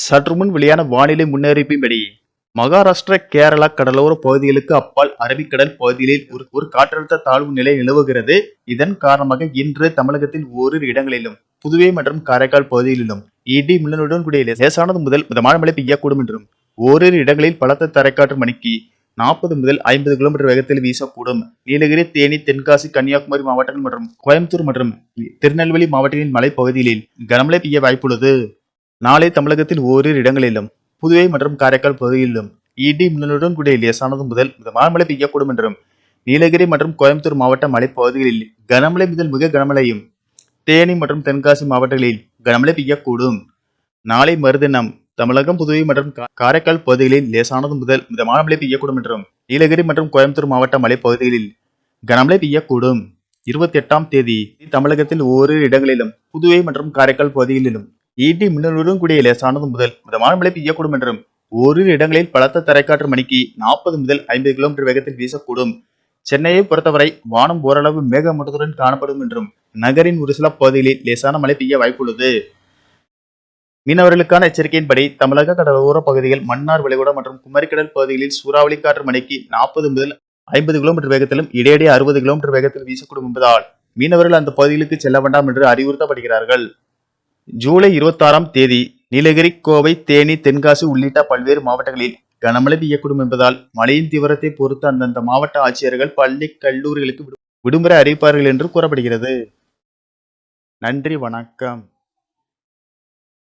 சற்று முன் வெளியான வானிலை முன்னறிவிப்பின்படி மகாராஷ்டிரா கேரளா கடலோர பகுதிகளுக்கு அப்பால் அரபிக்கடல் பகுதிகளில் ஒரு ஒரு காற்றழுத்த தாழ்வு நிலை நிலவுகிறது. இதன் காரணமாக இன்று தமிழகத்தின் ஓரிரு இடங்களிலும் புதுவை மற்றும் காரைக்கால் பகுதிகளிலும் இடி மின்னலுடன் கூடிய லேசானது முதல் மிதமான மழை பெய்யக்கூடும் என்றும் ஓரிரு இடங்களில் பலத்த தரைக்காற்று மணிக்கு நாற்பது முதல் ஐம்பது கிலோமீட்டர் வேகத்தில் வீசக்கூடும். நீலகிரி தேனி தென்காசி கன்னியாகுமரி மாவட்டங்கள் மற்றும் கோயம்புத்தூர் மற்றும் திருநெல்வேலி மாவட்டங்களின் மலைப்பகுதிகளில் கனமழை பெய்ய வாய்ப்புள்ளது. நாளை தமிழகத்தில் ஓரிரு இடங்களிலும் புதுவை மற்றும் காரைக்கால் பகுதிகளிலும் இடி மின்னலுடன் கூடிய லேசானது முதல் மிதமான மழை பெய்யக்கூடும் என்றும் நீலகிரி மற்றும் கோயம்புத்தூர் மாவட்ட மலைப்பகுதிகளில் கனமழை முதல் மிக கனமழையும் தேனி மற்றும் தென்காசி மாவட்டங்களில் கனமழை பெய்யக்கூடும். நாளை மறுதினம் தமிழகம் புதுவை மற்றும் காரைக்கால் பகுதிகளில் லேசானது முதல் மிதமான மழை பெய்யக்கூடும் என்றும் நீலகிரி மற்றும் கோயம்புத்தூர் மாவட்ட மலைப்பகுதிகளில் கனமழை பெய்யக்கூடும். இருபத்தி எட்டாம் தேதி தமிழகத்தில் ஓரிரு இடங்களிலும் புதுவை மற்றும் காரைக்கால் பகுதிகளிலும் ஈட்டி மின்னலுடன் கூடிய லேசானது முதல் மிதமான மழை பெய்யக்கூடும் என்றும் ஓரிரு இடங்களில் பலத்த தரைக்காற்று மணிக்கு நாற்பது முதல் ஐம்பது கிலோமீட்டர் வேகத்தில் வீசக்கூடும். சென்னையை பொறுத்தவரை வானம் ஓரளவு மேகமூட்டத்துடன் காணப்படும் என்றும் நகரின் ஒரு சில பகுதிகளில் லேசான மழை பெய்ய வாய்ப்புள்ளது. மீனவர்களுக்கான எச்சரிக்கையின்படி தமிழக கடலோர பகுதிகள் மன்னார் வளைகுடா மற்றும் குமரிக்கடல் பகுதிகளில் சூறாவளி காற்று மணிக்கு நாற்பது முதல் ஐம்பது கிலோமீட்டர் வேகத்திலும் இடையிடையே அறுபது கிலோமீட்டர் வேகத்தில் வீசக்கூடும் என்பதால் மீனவர்கள் அந்த பகுதிகளுக்கு செல்ல வேண்டாம் என்று அறிவுறுத்தப்படுகிறார்கள். ஜூலை இருபத்தாறாம் தேதி நீலகிரி கோவை தேனி தென்காசி உள்ளிட்ட பல்வேறு மாவட்டங்களில் கனமழை பெய்யக்கூடும் என்பதால் மழையின் தீவிரத்தை பொறுத்து அந்தந்த மாவட்ட ஆட்சியர்கள் பள்ளி கல்லூரிகளுக்கு விடு- விடுமுறை அறிவிப்பார்கள் என்று கூறப்படுகிறது. நன்றி வணக்கம்.